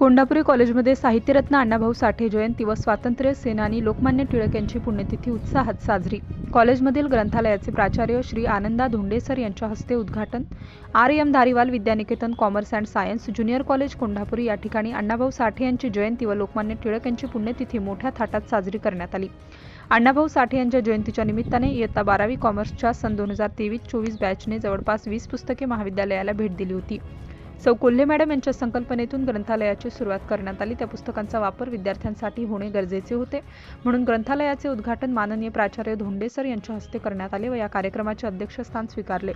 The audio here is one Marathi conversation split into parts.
कोंडापुरी कॉलेजमध्ये साहित्यरत्न अण्णाभाऊ साठे जयंती व स्वातंत्र्य सेनानी लोकमान्य टिळक यांची पुण्यतिथी उत्साहात साजरी. कॉलेजमधील ग्रंथालयाचे प्राचार्य श्री आनंदा धोंडेसर यांच्या हस्ते उद्घाटन. R M Dhariwal Vidyaniketan commerce and science junior college Kondhapuri या ठिकाणी अण्णाभाऊ साठे यांची जयंती व लोकमान्य टिळक यांची पुण्यतिथी मोठ्या थाटात साजरी करण्यात आली. अण्णाभाऊ साठे यांच्या जयंतीच्या निमित्ताने इयत्ता बारावी कॉमर्सच्या सन दोन हजार तेवीस चोवीस बॅचने जवळपास वीस पुस्तके महाविद्यालयाला भेट दिली होती. सौ कोल्हे मॅडम यांच्या संकल्पनेतून ग्रंथालयाची सुरुवात करण्यात आली. त्या पुस्तकांचा वापर विद्यार्थ्यांसाठी होणे गरजेचे होते. म्हणून ग्रंथालयाचे उद्घाटन माननीय प्राचार्य धोंडे सर यांच्या हस्ते करण्यात आले व या कार्यक्रमाचे अध्यक्षस्थान स्वीकारले.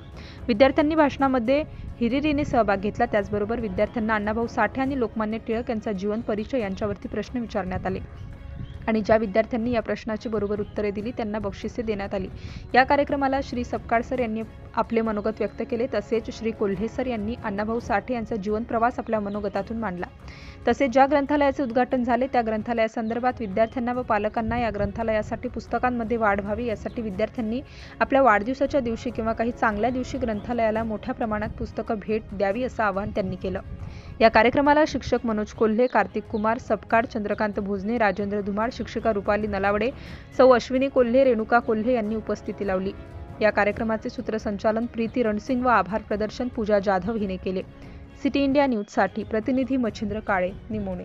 विद्यार्थ्यांनी भाषणामध्ये हिरिरीने सहभाग घेतला. त्याचबरोबर विद्यार्थ्यांना अण्णाभाऊ साठे आणि लोकमान्य टिळक यांचा जीवन परिचय यांच्यावरती प्रश्न विचारण्यात आले. आणि ज्या विद्यार्थ्यांनी या प्रश्नाची बरोबर उत्तरे दिली त्यांना बक्षिसे देण्यात आली. या कार्यक्रमाला श्री सपकाळ सर यांनी आपले मनोगत व्यक्त केले तसेच श्री कोल्हे सर यांनी अण्णाभाऊ साठे यांचा जीवन प्रवास आपल्या मनोगतातून मांडला. तसेच ज्या ग्रंथालयाचे उद्घाटन झाले त्या ग्रंथालयासंदर्भात विद्यार्थ्यांना व पालकांना या ग्रंथालयासाठी पुस्तकांमध्ये वाढ व्हावी यासाठी विद्यार्थ्यांनी आपल्या वाढदिवसाच्या दिवशी किंवा काही चांगल्या दिवशी ग्रंथालयाला मोठ्या प्रमाणात पुस्तकं भेट द्यावी असं आवाहन त्यांनी केलं. या कार्यक्रमाला शिक्षक मनोज कोल्हे कार्तिक कुमार सपकाळ चंद्रकांत भोजने राजेंद्र धुमाळ शिक्षिका रुपाली नलावडे सौ अश्विनी कोल्हे रेणुका कोल्हे यांनी उपस्थिती लावली. या कार्यक्रमाचे सूत्रसंचालन प्रीती रणसिंग व आभार प्रदर्शन पूजा जाधव हिने केले. सिटी इंडिया न्यूजसाठी प्रतिनिधी मच्छिंद्र काळे निमोणे